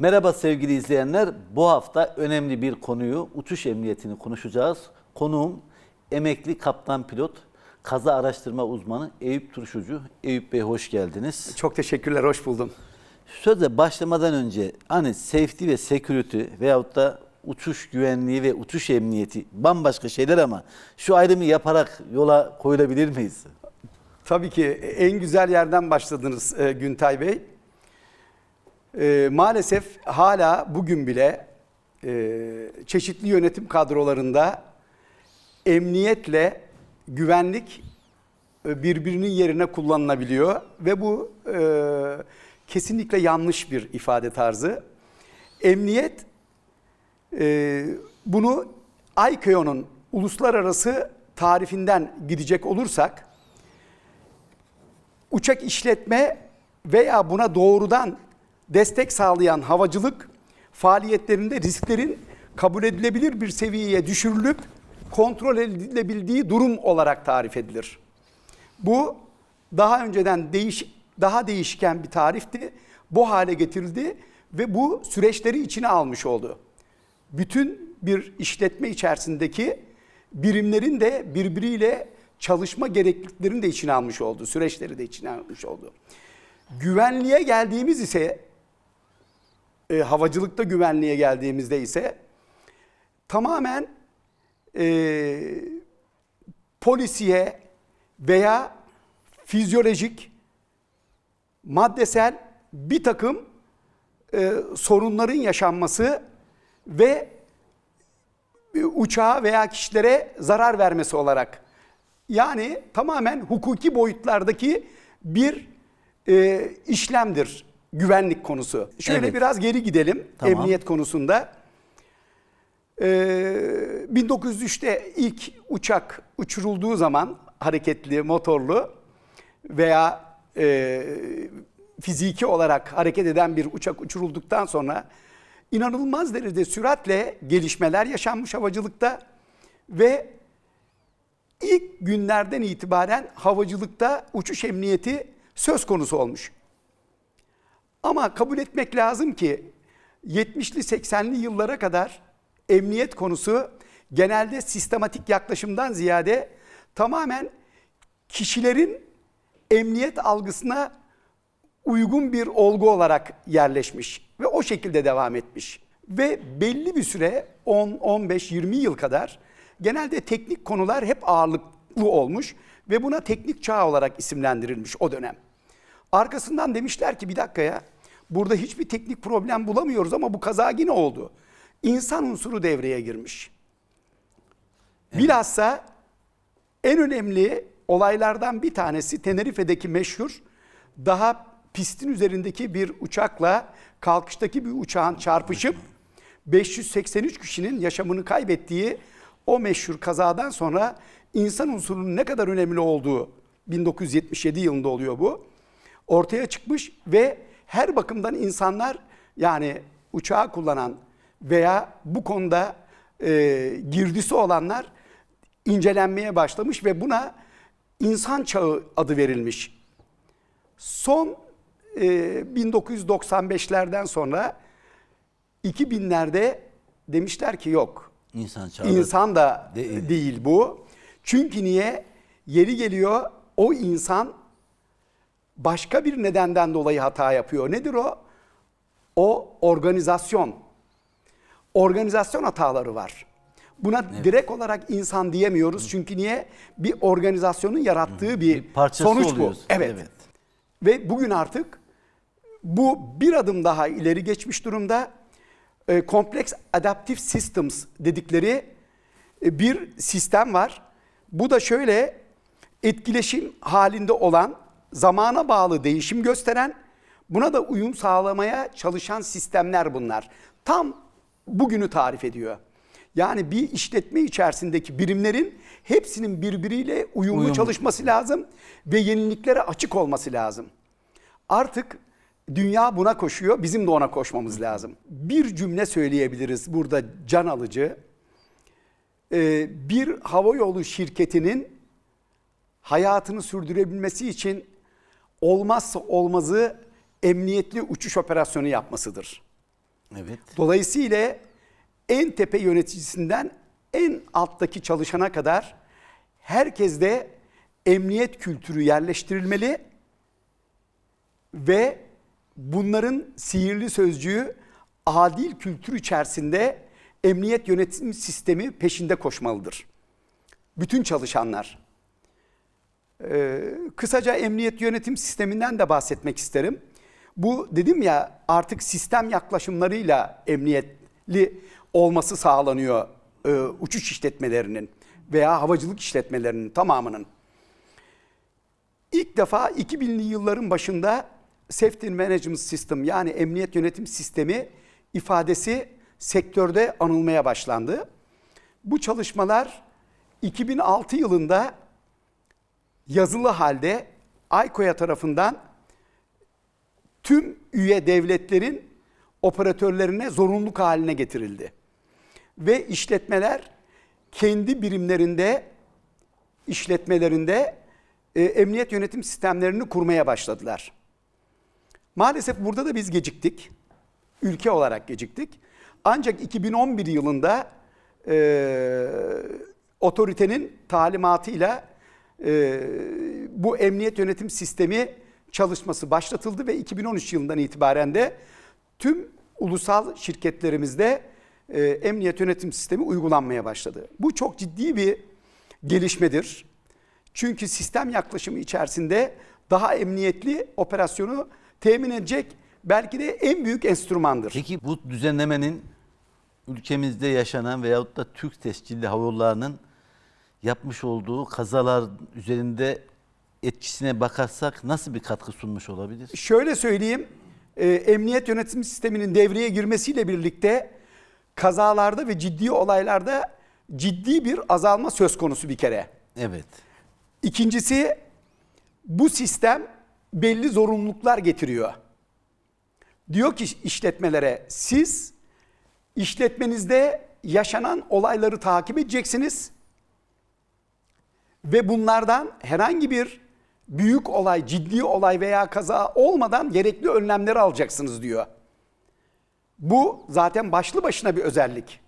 Merhaba sevgili izleyenler. Bu hafta önemli bir konuyu, uçuş emniyetini konuşacağız. Konuğum emekli kaptan pilot, kaza araştırma uzmanı Eyüp Turşucu. Eyüp Bey hoş geldiniz. Çok teşekkürler, hoş buldum. Söze başlamadan önce hani safety ve security veyahut da uçuş güvenliği ve uçuş emniyeti bambaşka şeyler ama şu ayrımı yaparak yola koyulabilir miyiz? Tabii ki en güzel yerden başladınız e, Güntay Bey. E, maalesef hala bugün bile e, çeşitli yönetim kadrolarında emniyetle güvenlik e, birbirinin yerine kullanılabiliyor ve bu e, kesinlikle yanlış bir ifade tarzı. Emniyet e, bunu ICAO'nun uluslararası tarifinden gidecek olursak uçak işletme veya buna doğrudan destek sağlayan havacılık faaliyetlerinde risklerin kabul edilebilir bir seviyeye düşürülüp kontrol edilebildiği durum olarak tarif edilir. Bu daha önceden değiş daha değişken bir tarifti. Bu hale getirildi ve bu süreçleri içine almış oldu. Bütün bir işletme içerisindeki birimlerin de birbiriyle çalışma gerekliliklerini de içine almış oldu. Süreçleri de içine almış oldu. Güvenliğe geldiğimiz ise e, havacılıkta güvenliğe geldiğimizde ise tamamen e, polisiye veya fizyolojik, maddesel bir takım e, sorunların yaşanması ve e, uçağa veya kişilere zarar vermesi olarak yani tamamen hukuki boyutlardaki bir e, işlemdir güvenlik konusu. Şöyle Evet. biraz geri gidelim Tamam. emniyet konusunda. Ee, 1903'te ilk uçak uçurulduğu zaman hareketli, motorlu veya e, fiziki olarak hareket eden bir uçak uçurulduktan sonra inanılmaz derecede süratle gelişmeler yaşanmış havacılıkta ve ilk günlerden itibaren havacılıkta uçuş emniyeti söz konusu olmuş. Ama kabul etmek lazım ki 70'li 80'li yıllara kadar emniyet konusu genelde sistematik yaklaşımdan ziyade tamamen kişilerin emniyet algısına uygun bir olgu olarak yerleşmiş ve o şekilde devam etmiş. Ve belli bir süre 10, 15, 20 yıl kadar genelde teknik konular hep ağırlıklı olmuş ve buna teknik çağ olarak isimlendirilmiş o dönem. Arkasından demişler ki bir dakika ya burada hiçbir teknik problem bulamıyoruz ama bu kaza yine oldu. İnsan unsuru devreye girmiş. Bilhassa en önemli olaylardan bir tanesi Tenerife'deki meşhur daha pistin üzerindeki bir uçakla kalkıştaki bir uçağın çarpışıp 583 kişinin yaşamını kaybettiği o meşhur kazadan sonra insan unsurunun ne kadar önemli olduğu 1977 yılında oluyor bu. Ortaya çıkmış ve her bakımdan insanlar yani uçağı kullanan veya bu konuda e, girdisi olanlar incelenmeye başlamış ve buna insan çağı adı verilmiş. Son e, 1995'lerden sonra 2000'lerde demişler ki yok. İnsan çağda. İnsan da Değil. değil. bu. Çünkü niye? Yeri geliyor o insan başka bir nedenden dolayı hata yapıyor. Nedir o? O organizasyon. Organizasyon hataları var. Buna direkt olarak insan diyemiyoruz. Çünkü niye? Bir organizasyonun yarattığı bir, Bir parçası sonuç bu. oluyoruz. Evet. Evet. Ve bugün artık bu bir adım daha ileri geçmiş durumda. E, Complex Adaptive Systems dedikleri e, bir sistem var. Bu da şöyle etkileşim halinde olan, zamana bağlı değişim gösteren, buna da uyum sağlamaya çalışan sistemler bunlar. Tam bugünü tarif ediyor. Yani bir işletme içerisindeki birimlerin hepsinin birbiriyle uyumlu Uyumlu. çalışması lazım ve yeniliklere açık olması lazım. Artık dünya buna koşuyor, bizim de ona koşmamız lazım. Bir cümle söyleyebiliriz burada can alıcı. Ee, bir havayolu şirketinin hayatını sürdürebilmesi için olmazsa olmazı emniyetli uçuş operasyonu yapmasıdır. Evet. Dolayısıyla en tepe yöneticisinden en alttaki çalışana kadar herkeste emniyet kültürü yerleştirilmeli ve bunların sihirli sözcüğü adil kültür içerisinde emniyet yönetim sistemi peşinde koşmalıdır. Bütün çalışanlar. Ee, kısaca emniyet yönetim sisteminden de bahsetmek isterim. Bu dedim ya artık sistem yaklaşımlarıyla emniyetli olması sağlanıyor e, uçuş işletmelerinin veya havacılık işletmelerinin tamamının. İlk defa 2000'li yılların başında Safety Management System yani emniyet yönetim sistemi ifadesi sektörde anılmaya başlandı. Bu çalışmalar 2006 yılında yazılı halde AYKO'ya tarafından tüm üye devletlerin operatörlerine zorunluluk haline getirildi. Ve işletmeler kendi birimlerinde, işletmelerinde e, emniyet yönetim sistemlerini kurmaya başladılar. Maalesef burada da biz geciktik. Ülke olarak geciktik. Ancak 2011 yılında e, otoritenin talimatıyla e, bu emniyet yönetim sistemi çalışması başlatıldı ve 2013 yılından itibaren de tüm ulusal şirketlerimizde e, emniyet yönetim sistemi uygulanmaya başladı. Bu çok ciddi bir gelişmedir. Çünkü sistem yaklaşımı içerisinde daha emniyetli operasyonu temin edecek belki de en büyük enstrümandır. Peki bu düzenlemenin ülkemizde yaşanan veyahut da Türk tescilli hava yapmış olduğu kazalar üzerinde etkisine bakarsak nasıl bir katkı sunmuş olabilir? Şöyle söyleyeyim, e, emniyet yönetim sisteminin devreye girmesiyle birlikte kazalarda ve ciddi olaylarda ciddi bir azalma söz konusu bir kere. Evet. İkincisi bu sistem belli zorunluluklar getiriyor. Diyor ki işletmelere siz işletmenizde yaşanan olayları takip edeceksiniz ve bunlardan herhangi bir büyük olay, ciddi olay veya kaza olmadan gerekli önlemleri alacaksınız diyor. Bu zaten başlı başına bir özellik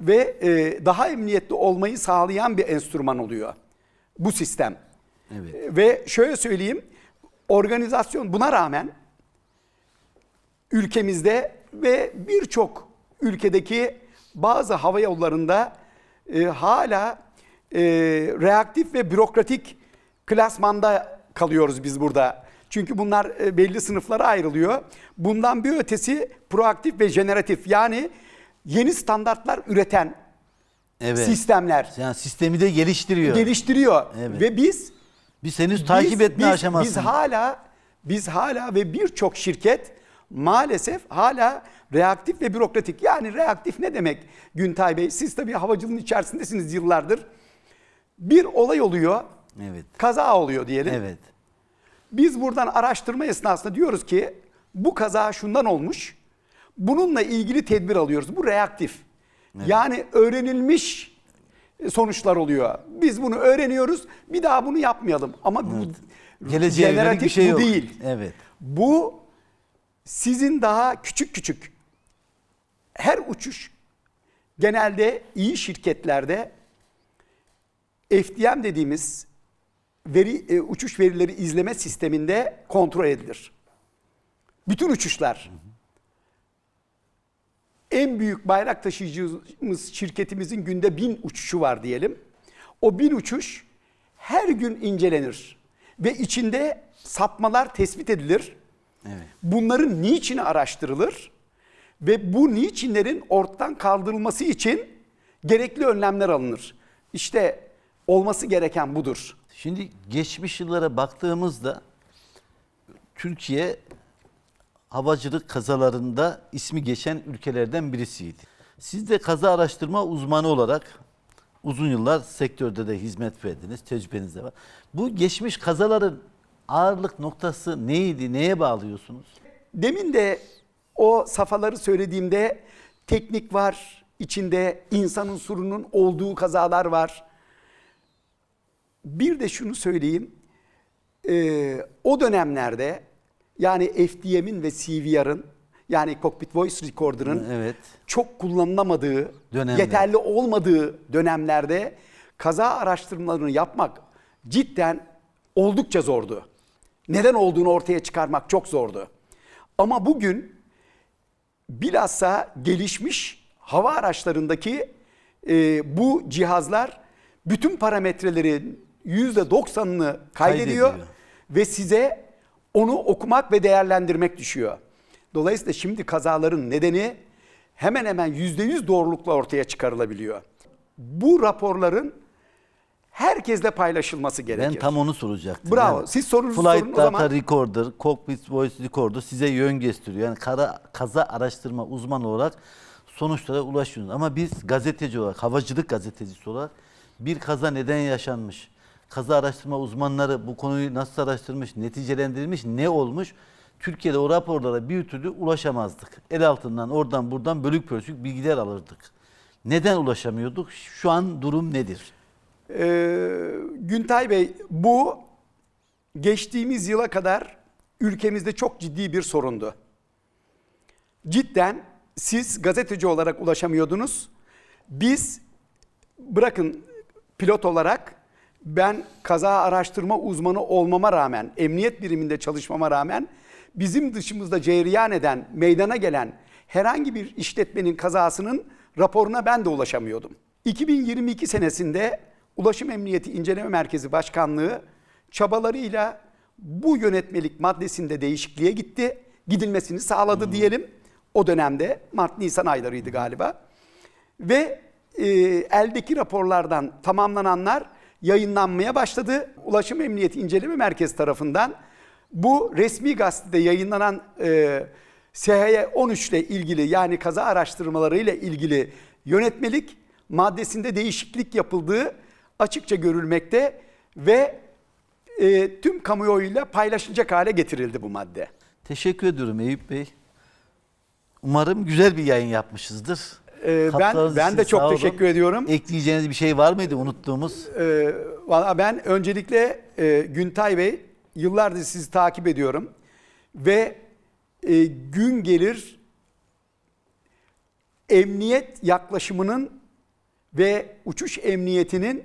ve e, daha emniyetli olmayı sağlayan bir enstrüman oluyor bu sistem. Evet. Ve şöyle söyleyeyim, organizasyon buna rağmen ülkemizde ve birçok ülkedeki bazı hava yollarında e, hala e, reaktif ve bürokratik klasmanda kalıyoruz biz burada. Çünkü bunlar e, belli sınıflara ayrılıyor. Bundan bir ötesi proaktif ve jeneratif yani yeni standartlar üreten Evet. sistemler Yani sistemi de geliştiriyor. geliştiriyor Evet. ve biz Biz henüz takip biz, etme biz, aşamasında. Biz hala biz hala ve birçok şirket maalesef hala reaktif ve bürokratik. Yani reaktif ne demek Güntay Bey? Siz tabii havacılığın içerisindesiniz yıllardır. Bir olay oluyor, Evet. kaza oluyor diyelim. Evet. Biz buradan araştırma esnasında diyoruz ki bu kaza şundan olmuş. Bununla ilgili tedbir alıyoruz. Bu reaktif. Yani öğrenilmiş sonuçlar oluyor. Biz bunu öğreniyoruz. Bir daha bunu yapmayalım. Ama bu Geleceğe yönelik jeneratif bir şey bu yok. değil. Evet. Bu sizin daha küçük küçük her uçuş genelde iyi şirketlerde FDM dediğimiz veri e, uçuş verileri izleme sisteminde kontrol edilir. Bütün uçuşlar. En büyük bayrak taşıyıcımız şirketimizin günde bin uçuşu var diyelim. O bin uçuş her gün incelenir ve içinde sapmalar tespit edilir. Evet. Bunların niçini araştırılır ve bu niçinlerin ortadan kaldırılması için gerekli önlemler alınır. İşte olması gereken budur. Şimdi geçmiş yıllara baktığımızda Türkiye havacılık kazalarında ismi geçen ülkelerden birisiydi. Siz de kaza araştırma uzmanı olarak uzun yıllar sektörde de hizmet verdiniz, tecrübeniz de var. Bu geçmiş kazaların ağırlık noktası neydi, neye bağlıyorsunuz? Demin de o safhaları söylediğimde teknik var, içinde insan unsurunun olduğu kazalar var. Bir de şunu söyleyeyim, Ee, o dönemlerde yani FDM'in ve CVR'ın yani Cockpit Voice Recorder'ın Evet. çok kullanılamadığı, Dönemler. yeterli olmadığı dönemlerde kaza araştırmalarını yapmak cidden oldukça zordu. Neden olduğunu ortaya çıkarmak çok zordu. Ama bugün bilhassa gelişmiş hava araçlarındaki e, bu cihazlar bütün parametrelerin %90'ını kaydediyor, Kaydediyor. ve size onu okumak ve değerlendirmek düşüyor. Dolayısıyla şimdi kazaların nedeni hemen hemen %100 doğrulukla ortaya çıkarılabiliyor. Bu raporların herkesle paylaşılması gerekir. Ben tam onu soracaktım. Bravo. Siz sorunuzu Flight sorun o Data zaman. Recorder, Cockpit Voice Recorder size yön gösteriyor. Yani kara, kaza araştırma uzmanı olarak sonuçlara ulaşıyorsunuz. Ama biz gazeteci olarak, havacılık gazetecisi olarak bir kaza neden yaşanmış? Kaza araştırma uzmanları bu konuyu nasıl araştırmış, neticelendirilmiş, ne olmuş? Türkiye'de o raporlara bir türlü ulaşamazdık. El altından oradan buradan bölük pörçük bilgiler alırdık. Neden ulaşamıyorduk? Şu an durum nedir? Ee, Güntay Bey bu geçtiğimiz yıla kadar ülkemizde çok ciddi bir sorundu. Cidden siz gazeteci olarak ulaşamıyordunuz. Biz bırakın pilot olarak ben kaza araştırma uzmanı olmama rağmen, emniyet biriminde çalışmama rağmen bizim dışımızda cereyan eden, meydana gelen herhangi bir işletmenin kazasının raporuna ben de ulaşamıyordum. 2022 senesinde Ulaşım Emniyeti İnceleme Merkezi Başkanlığı çabalarıyla bu yönetmelik maddesinde değişikliğe gitti. Gidilmesini sağladı diyelim. O dönemde Mart-Nisan aylarıydı galiba. Ve e, eldeki raporlardan tamamlananlar yayınlanmaya başladı. Ulaşım Emniyeti İnceleme Merkezi tarafından bu resmi gazetede yayınlanan e, SHY 13 ile ilgili yani kaza araştırmaları ile ilgili yönetmelik maddesinde değişiklik yapıldığı açıkça görülmekte ve e, tüm kamuoyuyla paylaşılacak hale getirildi bu madde. Teşekkür ediyorum Eyüp Bey. Umarım güzel bir yayın yapmışızdır. Ee, ben- Katkılarınız ben için de çok sağ olun. teşekkür ediyorum. Ekleyeceğiniz bir şey var mıydı unuttuğumuz? Ee, valla ben öncelikle e, Güntay Bey yıllardır sizi takip ediyorum ve e, gün gelir emniyet yaklaşımının ve uçuş emniyetinin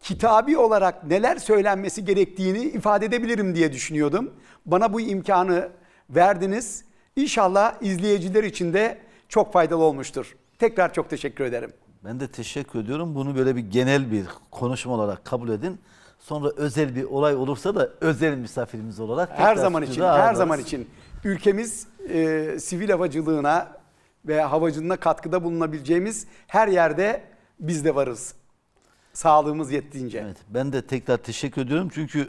kitabi olarak neler söylenmesi gerektiğini ifade edebilirim diye düşünüyordum. Bana bu imkanı verdiniz. İnşallah izleyiciler için de çok faydalı olmuştur. Tekrar çok teşekkür ederim. Ben de teşekkür ediyorum. Bunu böyle bir genel bir konuşma olarak kabul edin. Sonra özel bir olay olursa da özel misafirimiz olarak Her zaman için, her ağırlarız. zaman için ülkemiz e, sivil havacılığına ve havacılığına katkıda bulunabileceğimiz her yerde biz de varız. Sağlığımız yettiğince. Evet, ben de tekrar teşekkür ediyorum. Çünkü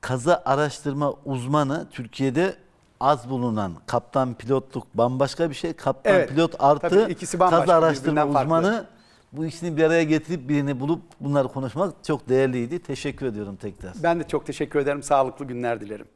kaza araştırma uzmanı Türkiye'de az bulunan kaptan pilotluk bambaşka bir şey. Kaptan Evet, pilot artı tabii ikisi bambaşka, kaza araştırma birbirinden farklı. uzmanı bu ikisini bir araya getirip birini bulup bunları konuşmak çok değerliydi. Teşekkür ediyorum tekrar. Ben de çok teşekkür ederim. Sağlıklı günler dilerim.